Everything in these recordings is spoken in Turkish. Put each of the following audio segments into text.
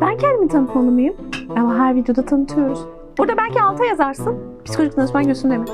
Ben kendimi tanıtmalı mıyım? Ama her videoda tanıtıyoruz. Burada belki alta yazarsın. Psikolojik danışman Gülsün mi?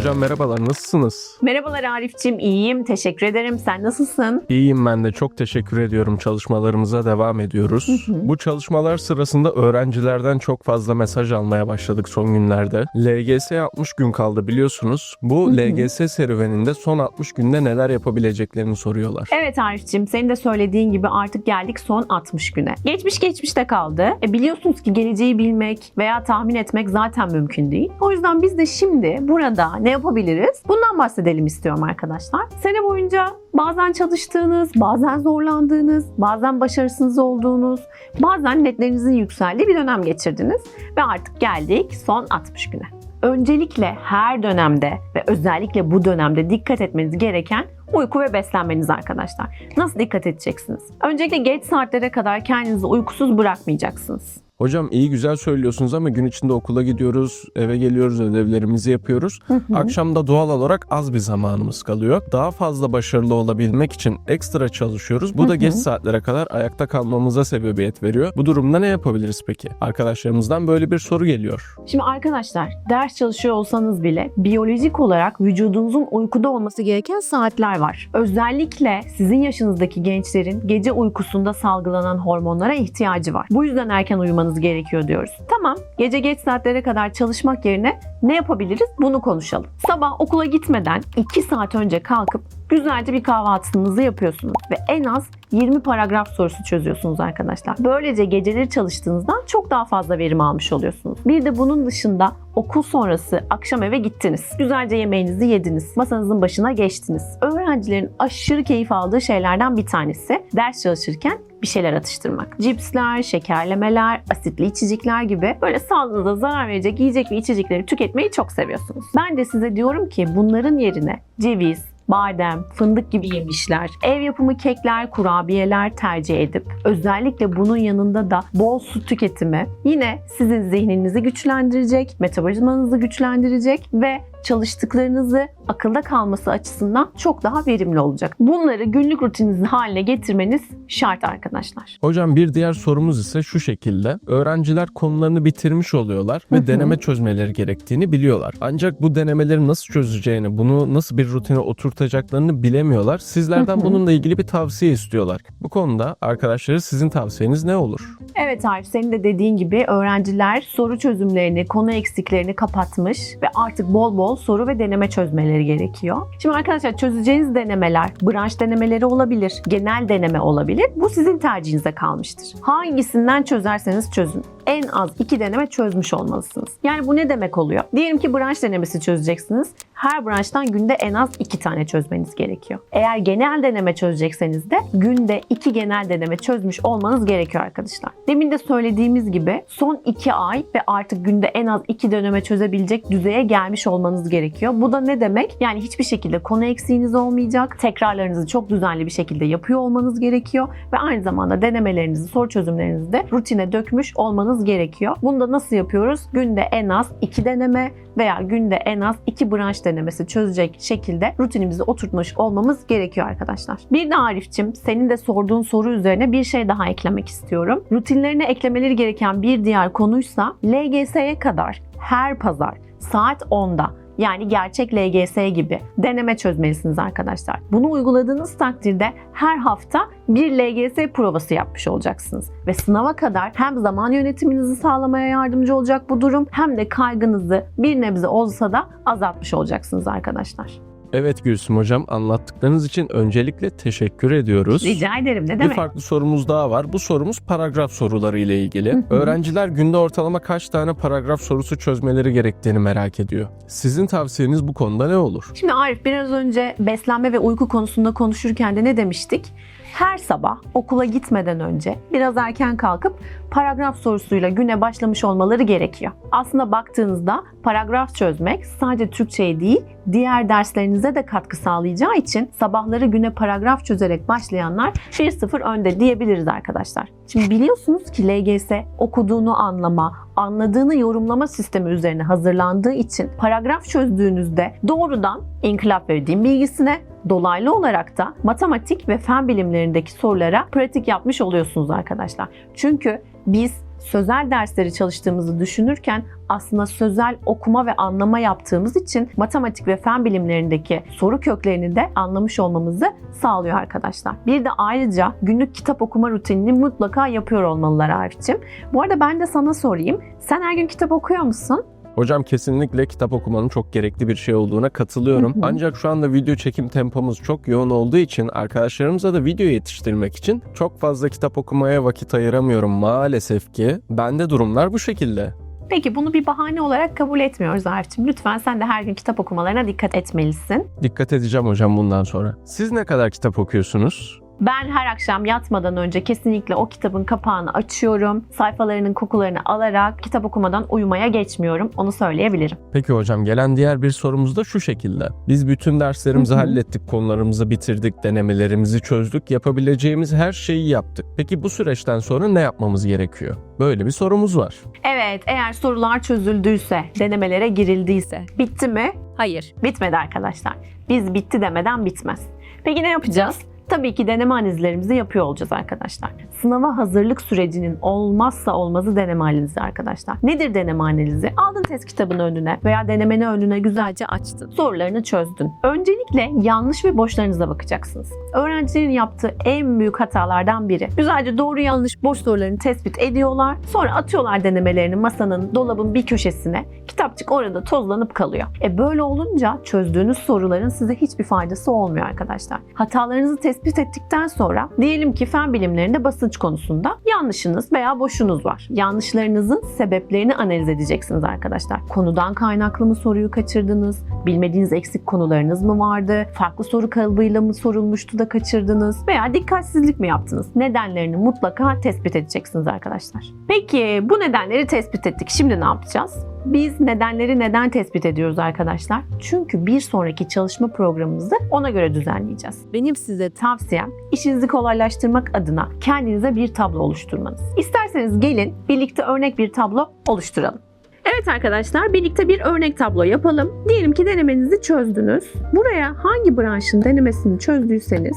Hocam merhabalar nasılsınız? Merhabalar Arif'ciğim. iyiyim. Teşekkür ederim. Sen nasılsın? İyiyim ben de çok teşekkür ediyorum. Çalışmalarımıza devam ediyoruz. Hı hı. Bu çalışmalar sırasında öğrencilerden çok fazla mesaj almaya başladık son günlerde. LGS'ye 60 gün kaldı biliyorsunuz. Bu Hı hı. LGS serüveninde son 60 günde neler yapabileceklerini soruyorlar. Evet Arif'ciğim senin de söylediğin gibi artık geldik son 60 güne. Geçmiş geçmişte kaldı. E biliyorsunuz ki geleceği bilmek veya tahmin etmek zaten mümkün değil. O yüzden biz de şimdi burada ne yapabiliriz? Bundan bahsedelim istiyorum arkadaşlar. Sene boyunca bazen çalıştığınız, bazen zorlandığınız, bazen başarısız olduğunuz, bazen netlerinizin yükseldiği bir dönem geçirdiniz. Ve artık geldik son 60 güne. Öncelikle her dönemde ve özellikle bu dönemde dikkat etmeniz gereken uyku ve beslenmeniz arkadaşlar. Nasıl dikkat edeceksiniz? Öncelikle geç saatlere kadar kendinizi uykusuz bırakmayacaksınız. Hocam iyi güzel söylüyorsunuz ama gün içinde okula gidiyoruz, eve geliyoruz, ödevlerimizi yapıyoruz. Akşam da doğal olarak az bir zamanımız kalıyor. Daha fazla başarılı olabilmek için ekstra çalışıyoruz. Bu Hı da hı. geç saatlere kadar ayakta kalmamıza sebebiyet veriyor. Bu durumda ne yapabiliriz peki? Arkadaşlarımızdan böyle bir soru geliyor. Şimdi arkadaşlar ders çalışıyor olsanız bile biyolojik olarak vücudunuzun uykuda olması gereken saatler var. Özellikle sizin yaşınızdaki gençlerin gece uykusunda salgılanan hormonlara ihtiyacı var. Bu yüzden erken uyumanız gerekiyor diyoruz. Tamam gece geç saatlere kadar çalışmak yerine ne yapabiliriz bunu konuşalım. Sabah okula gitmeden 2 saat önce kalkıp güzelce bir kahvaltınızı yapıyorsunuz ve en az 20 paragraf sorusu çözüyorsunuz arkadaşlar. Böylece geceleri çalıştığınızdan çok daha fazla verim almış oluyorsunuz. Bir de bunun dışında okul sonrası akşam eve gittiniz. Güzelce yemeğinizi yediniz. Masanızın başına geçtiniz. Öğrencilerin aşırı keyif aldığı şeylerden bir tanesi ders çalışırken bir şeyler atıştırmak. Cipsler, şekerlemeler, asitli içecekler gibi böyle sağlığınıza zarar verecek yiyecek ve içecekleri tüketmeyi çok seviyorsunuz. Ben de size diyorum ki bunların yerine ceviz, badem, fındık gibi yemişler, ev yapımı kekler, kurabiyeler tercih edip özellikle bunun yanında da bol su tüketimi yine sizin zihninizi güçlendirecek, metabolizmanızı güçlendirecek ve çalıştıklarınızı akılda kalması açısından çok daha verimli olacak. Bunları günlük rutininiz haline getirmeniz şart arkadaşlar. Hocam bir diğer sorumuz ise şu şekilde. Öğrenciler konularını bitirmiş oluyorlar ve deneme çözmeleri gerektiğini biliyorlar. Ancak bu denemeleri nasıl çözeceğini, bunu nasıl bir rutine oturtacaklarını bilemiyorlar. Sizlerden bununla ilgili bir tavsiye istiyorlar. Bu konuda arkadaşları sizin tavsiyeniz ne olur? Evet Arif senin de dediğin gibi öğrenciler soru çözümlerini, konu eksiklerini kapatmış ve artık bol bol soru ve deneme çözmeleri gerekiyor. Şimdi arkadaşlar çözeceğiniz denemeler branş denemeleri olabilir, genel deneme olabilir. Bu sizin tercihinize kalmıştır. Hangisinden çözerseniz çözün. En az iki deneme çözmüş olmalısınız. Yani bu ne demek oluyor? Diyelim ki branş denemesi çözeceksiniz. Her branştan günde en az iki tane çözmeniz gerekiyor. Eğer genel deneme çözecekseniz de günde iki genel deneme çözmüş olmanız gerekiyor arkadaşlar. Demin de söylediğimiz gibi son iki ay ve artık günde en az iki deneme çözebilecek düzeye gelmiş olmanız gerekiyor. Bu da ne demek? Yani hiçbir şekilde konu eksiğiniz olmayacak. Tekrarlarınızı çok düzenli bir şekilde yapıyor olmanız gerekiyor ve aynı zamanda denemelerinizi, soru çözümlerinizi de rutine dökmüş olmanız gerekiyor. Bunu da nasıl yapıyoruz? Günde en az iki deneme veya günde en az iki branş denemesi çözecek şekilde rutinimizi oturtmuş olmamız gerekiyor arkadaşlar. Bir de Arif'cim senin de sorduğun soru üzerine bir şey daha eklemek istiyorum. Rutinlerine eklemeleri gereken bir diğer konuysa LGS'ye kadar her pazar saat 10'da yani gerçek LGS gibi deneme çözmelisiniz arkadaşlar. Bunu uyguladığınız takdirde her hafta bir LGS provası yapmış olacaksınız. Ve sınava kadar hem zaman yönetiminizi sağlamaya yardımcı olacak bu durum hem de kaygınızı bir nebze olsa da azaltmış olacaksınız arkadaşlar. Evet Gülsüm Hocam anlattıklarınız için öncelikle teşekkür ediyoruz. Rica ederim ne Bir demek? farklı sorumuz daha var. Bu sorumuz paragraf soruları ile ilgili. Hı hı. Öğrenciler günde ortalama kaç tane paragraf sorusu çözmeleri gerektiğini merak ediyor. Sizin tavsiyeniz bu konuda ne olur? Şimdi Arif biraz önce beslenme ve uyku konusunda konuşurken de ne demiştik? Her sabah okula gitmeden önce biraz erken kalkıp paragraf sorusuyla güne başlamış olmaları gerekiyor. Aslında baktığınızda paragraf çözmek sadece Türkçe'ye değil diğer derslerinize de katkı sağlayacağı için sabahları güne paragraf çözerek başlayanlar 1-0 önde diyebiliriz arkadaşlar. Şimdi biliyorsunuz ki LGS okuduğunu anlama, anladığını yorumlama sistemi üzerine hazırlandığı için paragraf çözdüğünüzde doğrudan inkılap ve din bilgisine dolaylı olarak da matematik ve fen bilimlerindeki sorulara pratik yapmış oluyorsunuz arkadaşlar. Çünkü biz sözel dersleri çalıştığımızı düşünürken aslında sözel okuma ve anlama yaptığımız için matematik ve fen bilimlerindeki soru köklerini de anlamış olmamızı sağlıyor arkadaşlar. Bir de ayrıca günlük kitap okuma rutinini mutlaka yapıyor olmalılar Arif'ciğim. Bu arada ben de sana sorayım. Sen her gün kitap okuyor musun? Hocam kesinlikle kitap okumanın çok gerekli bir şey olduğuna katılıyorum. Hı hı. Ancak şu anda video çekim tempomuz çok yoğun olduğu için arkadaşlarımıza da video yetiştirmek için çok fazla kitap okumaya vakit ayıramıyorum maalesef ki. Bende durumlar bu şekilde. Peki bunu bir bahane olarak kabul etmiyoruz Arif'ciğim. Lütfen sen de her gün kitap okumalarına dikkat etmelisin. Dikkat edeceğim hocam bundan sonra. Siz ne kadar kitap okuyorsunuz? Ben her akşam yatmadan önce kesinlikle o kitabın kapağını açıyorum. Sayfalarının kokularını alarak kitap okumadan uyumaya geçmiyorum. Onu söyleyebilirim. Peki hocam gelen diğer bir sorumuz da şu şekilde. Biz bütün derslerimizi hallettik, konularımızı bitirdik, denemelerimizi çözdük, yapabileceğimiz her şeyi yaptık. Peki bu süreçten sonra ne yapmamız gerekiyor? Böyle bir sorumuz var. Evet, eğer sorular çözüldüyse, denemelere girildiyse, bitti mi? Hayır, bitmedi arkadaşlar. Biz bitti demeden bitmez. Peki ne yapacağız? Tabii ki deneme analizlerimizi yapıyor olacağız arkadaşlar. Sınava hazırlık sürecinin olmazsa olmazı deneme analizi arkadaşlar. Nedir deneme analizi? Aldın test kitabını önüne veya denemeni önüne güzelce açtın. Sorularını çözdün. Öncelikle yanlış ve boşlarınıza bakacaksınız. Öğrencilerin yaptığı en büyük hatalardan biri. Güzelce doğru yanlış boş sorularını tespit ediyorlar. Sonra atıyorlar denemelerini masanın, dolabın bir köşesine. Kitapçık orada tozlanıp kalıyor. E böyle olunca çözdüğünüz soruların size hiçbir faydası olmuyor arkadaşlar. Hatalarınızı tespit ettikten sonra diyelim ki fen bilimlerinde basınç konusunda yanlışınız veya boşunuz var. Yanlışlarınızın sebeplerini analiz edeceksiniz arkadaşlar. Konudan kaynaklı mı soruyu kaçırdınız? Bilmediğiniz eksik konularınız mı vardı? Farklı soru kalıbıyla mı sorulmuştu da kaçırdınız? Veya dikkatsizlik mi yaptınız? Nedenlerini mutlaka tespit edeceksiniz arkadaşlar. Peki bu nedenleri tespit ettik. Şimdi ne yapacağız? Biz nedenleri neden tespit ediyoruz arkadaşlar? Çünkü bir sonraki çalışma programımızı ona göre düzenleyeceğiz. Benim size tavsiyem işinizi kolaylaştırmak adına kendinize bir tablo oluşturmanız. İsterseniz gelin birlikte örnek bir tablo oluşturalım. Evet arkadaşlar birlikte bir örnek tablo yapalım. Diyelim ki denemenizi çözdünüz. Buraya hangi branşın denemesini çözdüyseniz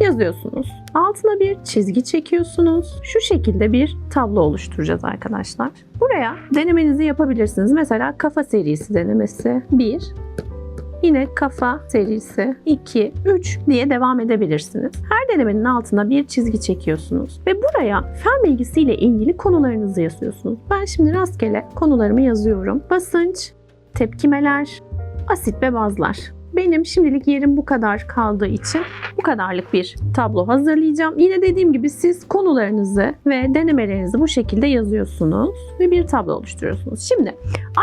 yazıyorsunuz. Altına bir çizgi çekiyorsunuz. Şu şekilde bir tablo oluşturacağız arkadaşlar. Buraya denemenizi yapabilirsiniz. Mesela kafa serisi denemesi 1, Yine kafa serisi 2, 3 diye devam edebilirsiniz. Her denemenin altına bir çizgi çekiyorsunuz ve buraya fen bilgisiyle ilgili konularınızı yazıyorsunuz. Ben şimdi rastgele konularımı yazıyorum. Basınç, tepkimeler, asit ve bazlar. Benim şimdilik yerim bu kadar kaldığı için bu kadarlık bir tablo hazırlayacağım. Yine dediğim gibi siz konularınızı ve denemelerinizi bu şekilde yazıyorsunuz ve bir tablo oluşturuyorsunuz. Şimdi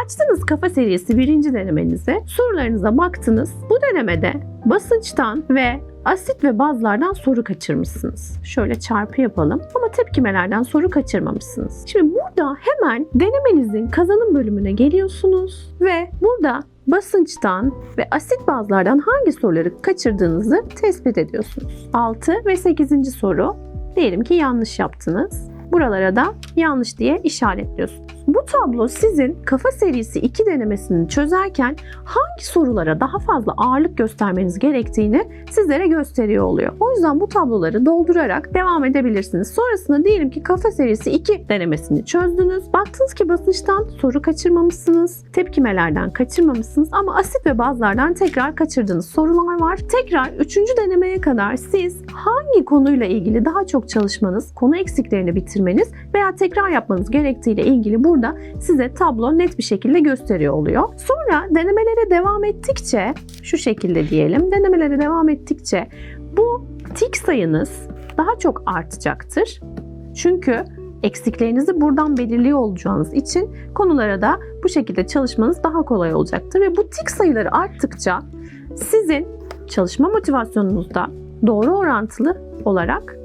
açtınız kafa serisi birinci denemenize, sorularınıza baktınız. Bu denemede basınçtan ve asit ve bazlardan soru kaçırmışsınız. Şöyle çarpı yapalım ama tepkimelerden soru kaçırmamışsınız. Şimdi burada hemen denemenizin kazanım bölümüne geliyorsunuz ve burada basınçtan ve asit bazlardan hangi soruları kaçırdığınızı tespit ediyorsunuz. 6 ve 8. soru diyelim ki yanlış yaptınız. Buralara da yanlış diye işaretliyorsunuz. Bu tablo sizin kafa serisi 2 denemesini çözerken hangi sorulara daha fazla ağırlık göstermeniz gerektiğini sizlere gösteriyor oluyor. O yüzden bu tabloları doldurarak devam edebilirsiniz. Sonrasında diyelim ki kafa serisi 2 denemesini çözdünüz. Baktınız ki basınçtan soru kaçırmamışsınız. Tepkimelerden kaçırmamışsınız ama asit ve bazlardan tekrar kaçırdığınız sorular var. Tekrar 3. denemeye kadar siz hangi konuyla ilgili daha çok çalışmanız, konu eksiklerini bitirmeniz veya tekrar yapmanız gerektiğiyle ilgili burada size tablo net bir şekilde gösteriyor oluyor. Sonra denemelere devam ettikçe şu şekilde diyelim. Denemelere devam ettikçe bu tik sayınız daha çok artacaktır. Çünkü eksiklerinizi buradan belirliyor olacağınız için konulara da bu şekilde çalışmanız daha kolay olacaktır ve bu tik sayıları arttıkça sizin çalışma motivasyonunuz da doğru orantılı olarak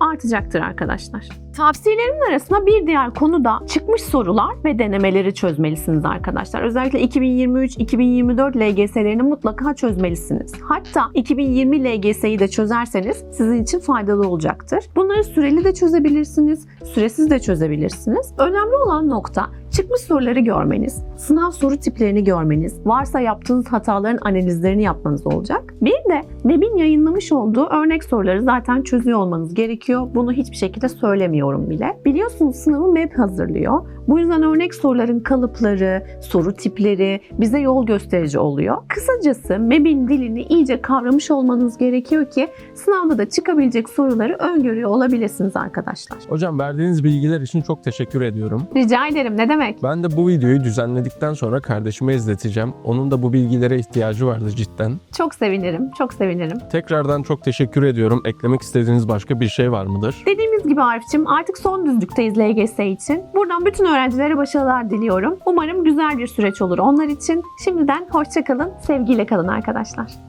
artacaktır arkadaşlar. Tavsiyelerimin arasında bir diğer konu da çıkmış sorular ve denemeleri çözmelisiniz arkadaşlar. Özellikle 2023-2024 LGS'lerini mutlaka çözmelisiniz. Hatta 2020 LGS'yi de çözerseniz sizin için faydalı olacaktır. Bunları süreli de çözebilirsiniz, süresiz de çözebilirsiniz. Önemli olan nokta çıkmış soruları görmeniz, sınav soru tiplerini görmeniz, varsa yaptığınız hataların analizlerini yapmanız olacak. Bir de MEB'in yayınlamış olduğu örnek soruları zaten çözüyor olmanız gerekiyor. Bunu hiçbir şekilde söylemiyorum bile. Biliyorsunuz sınavı MEB hazırlıyor. Bu yüzden örnek soruların kalıpları, soru tipleri bize yol gösterici oluyor. Kısacası MEB'in dilini iyice kavramış olmanız gerekiyor ki sınavda da çıkabilecek soruları öngörüyor olabilirsiniz arkadaşlar. Hocam verdiğiniz bilgiler için çok teşekkür ediyorum. Rica ederim ne demek? Ben de bu videoyu düzenledikten sonra kardeşime izleteceğim. Onun da bu bilgilere ihtiyacı vardı cidden. Çok sevinirim, çok sevinirim. Tekrardan çok teşekkür ediyorum. Eklemek istediğiniz başka bir şey var mıdır? Dediğimiz gibi Arif'cim artık son düzlükteyiz LGS için. Buradan bütün öğrencilere başarılar diliyorum. Umarım güzel bir süreç olur onlar için. Şimdiden hoşçakalın, sevgiyle kalın arkadaşlar.